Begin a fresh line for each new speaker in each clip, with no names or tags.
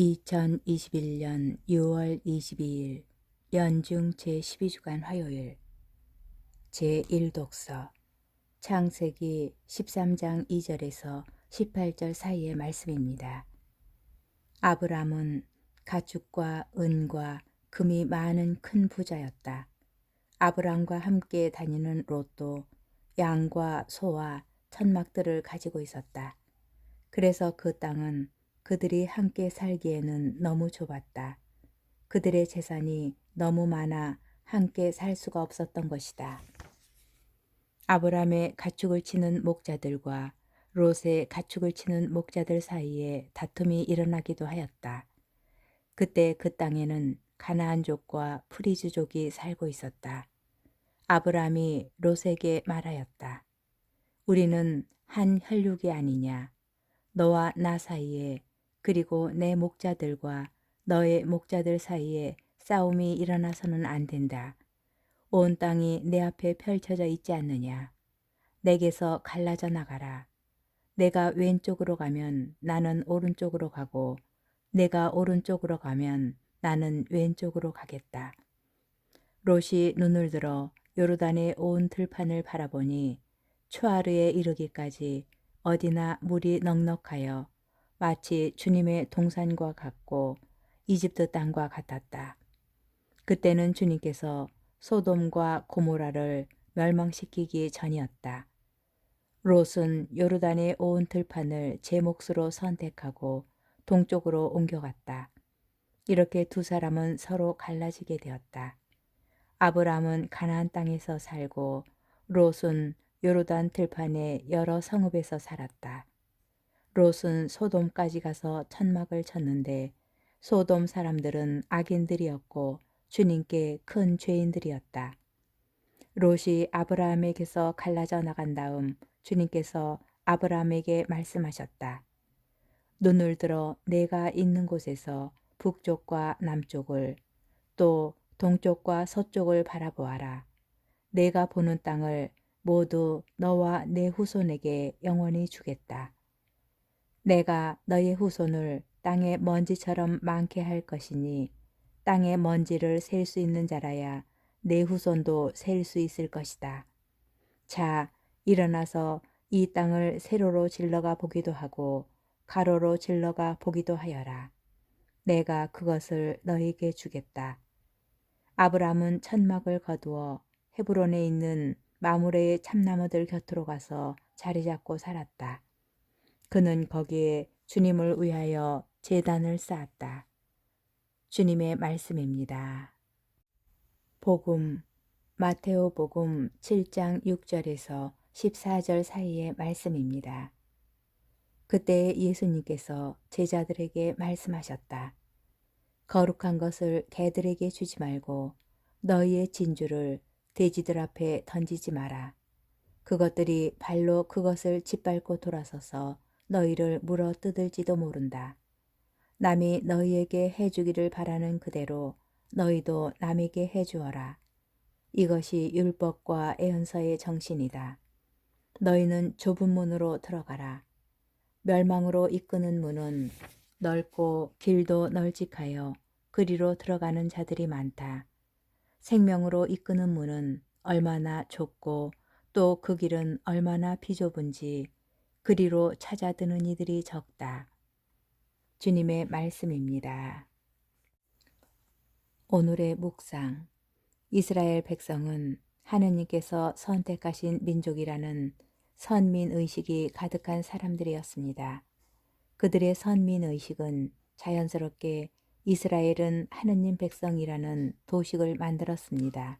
2021년 6월 22일 연중 제12주간 화요일 제1독서 창세기 13장 2절에서 18절 사이의 말씀입니다. 아브람은 가축과 은과 금이 많은 큰 부자였다. 아브람과 함께 다니는 롯도 양과 소와 천막들을 가지고 있었다. 그래서 그 땅은 그들이 함께 살기에는 너무 좁았다. 그들의 재산이 너무 많아 함께 살 수가 없었던 것이다. 아브람의 가축을 치는 목자들과 롯의 가축을 치는 목자들 사이에 다툼이 일어나기도 하였다. 그때 그 땅에는 가나안족과 프리즈족이 살고 있었다. 아브람이 롯에게 말하였다. 우리는 한 혈육이 아니냐. 너와 나 사이에 그리고 내 목자들과 너의 목자들 사이에 싸움이 일어나서는 안 된다. 온 땅이 내 앞에 펼쳐져 있지 않느냐. 내게서 갈라져 나가라. 내가 왼쪽으로 가면 나는 오른쪽으로 가고 내가 오른쪽으로 가면 나는 왼쪽으로 가겠다. 롯이 눈을 들어 요르단의 온 들판을 바라보니 추아르에 이르기까지 어디나 물이 넉넉하여 마치 주님의 동산과 같고 이집트 땅과 같았다. 그때는 주님께서 소돔과 고모라를 멸망시키기 전이었다. 롯은 요르단의 온 들판을 제 몫으로 선택하고 동쪽으로 옮겨갔다. 이렇게 두 사람은 서로 갈라지게 되었다. 아브람은 가나안 땅에서 살고 롯은 요르단 들판의 여러 성읍에서 살았다. 롯은 소돔까지 가서 천막을 쳤는데 소돔 사람들은 악인들이었고 주님께 큰 죄인들이었다. 롯이 아브라함에게서 갈라져 나간 다음 주님께서 아브라함에게 말씀하셨다. 눈을 들어 내가 있는 곳에서 북쪽과 남쪽을 또 동쪽과 서쪽을 바라보아라. 내가 보는 땅을 모두 너와 내 후손에게 영원히 주겠다. 내가 너의 후손을 땅의 먼지처럼 많게 할 것이니 땅의 먼지를 셀 수 있는 자라야 내 후손도 셀 수 있을 것이다. 자, 일어나서 이 땅을 세로로 질러가 보기도 하고 가로로 질러가 보기도 하여라. 내가 그것을 너에게 주겠다. 아브람은 천막을 거두어 헤브론에 있는 마무레의 참나무들 곁으로 가서 자리 잡고 살았다. 그는 거기에 주님을 위하여 재단을 쌓았다. 주님의 말씀입니다. 복음 마테오 복음 7장 6절에서 14절 사이의 말씀입니다. 그때 예수님께서 제자들에게 말씀하셨다. 거룩한 것을 개들에게 주지 말고 너희의 진주를 돼지들 앞에 던지지 마라. 그것들이 발로 그것을 짓밟고 돌아서서 너희를 물어 뜯을지도 모른다. 남이 너희에게 해주기를 바라는 그대로 너희도 남에게 해주어라. 이것이 율법과 애언서의 정신이다. 너희는 좁은 문으로 들어가라. 멸망으로 이끄는 문은 넓고 길도 널찍하여 그리로 들어가는 자들이 많다. 생명으로 이끄는 문은 얼마나 좁고 또 그 길은 얼마나 비좁은지 그리로 찾아드는 이들이 적다. 주님의 말씀입니다. 오늘의 묵상. 이스라엘 백성은 하느님께서 선택하신 민족이라는 선민 의식이 가득한 사람들이었습니다. 그들의 선민 의식은 자연스럽게 이스라엘은 하느님 백성이라는 도식을 만들었습니다.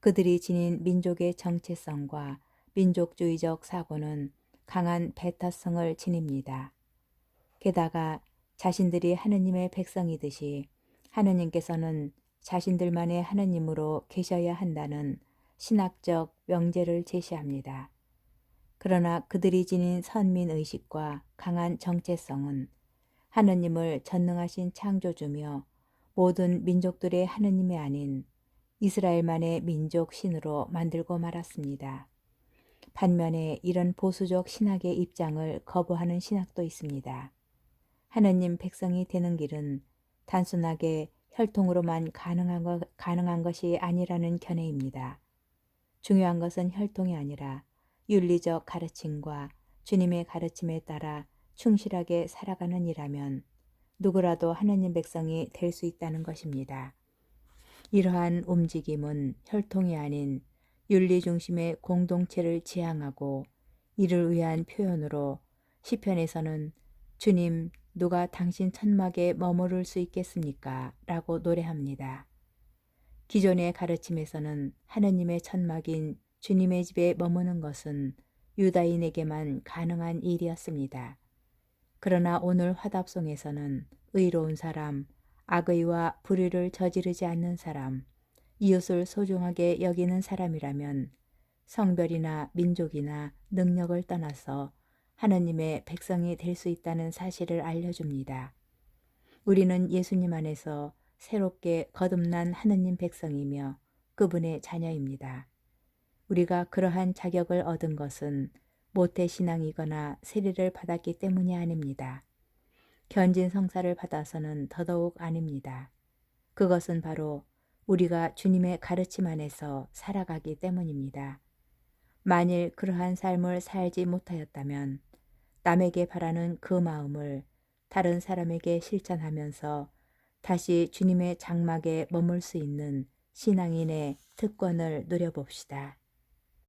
그들이 지닌 민족의 정체성과 민족주의적 사고는 강한 배타성을 지닙니다. 게다가 자신들이 하느님의 백성이듯이 하느님께서는 자신들만의 하느님으로 계셔야 한다는 신학적 명제를 제시합니다. 그러나 그들이 지닌 선민의식과 강한 정체성은 하느님을 전능하신 창조주며 모든 민족들의 하느님이 아닌 이스라엘만의 민족 신으로 만들고 말았습니다. 반면에 이런 보수적 신학의 입장을 거부하는 신학도 있습니다. 하느님 백성이 되는 길은 단순하게 혈통으로만 가능한, 것, 가능한 것이 아니라는 견해입니다. 중요한 것은 혈통이 아니라 윤리적 가르침과 주님의 가르침에 따라 충실하게 살아가는 이라면 누구라도 하느님 백성이 될 수 있다는 것입니다. 이러한 움직임은 혈통이 아닌 윤리 중심의 공동체를 지향하고 이를 위한 표현으로 시편에서는 주님 누가 당신 천막에 머무를 수 있겠습니까? 라고 노래합니다. 기존의 가르침에서는 하느님의 천막인 주님의 집에 머무는 것은 유다인에게만 가능한 일이었습니다. 그러나 오늘 화답송에서는 의로운 사람, 악의와 불의를 저지르지 않는 사람, 이웃을 소중하게 여기는 사람이라면 성별이나 민족이나 능력을 떠나서 하나님의 백성이 될 수 있다는 사실을 알려줍니다. 우리는 예수님 안에서 새롭게 거듭난 하느님 백성이며 그분의 자녀입니다. 우리가 그러한 자격을 얻은 것은 모태 신앙이거나 세례를 받았기 때문이 아닙니다. 견진 성사를 받아서는 더더욱 아닙니다. 그것은 바로 우리가 주님의 가르침 안에서 살아가기 때문입니다. 만일 그러한 삶을 살지 못하였다면 남에게 바라는 그 마음을 다른 사람에게 실천하면서 다시 주님의 장막에 머물 수 있는 신앙인의 특권을 누려봅시다.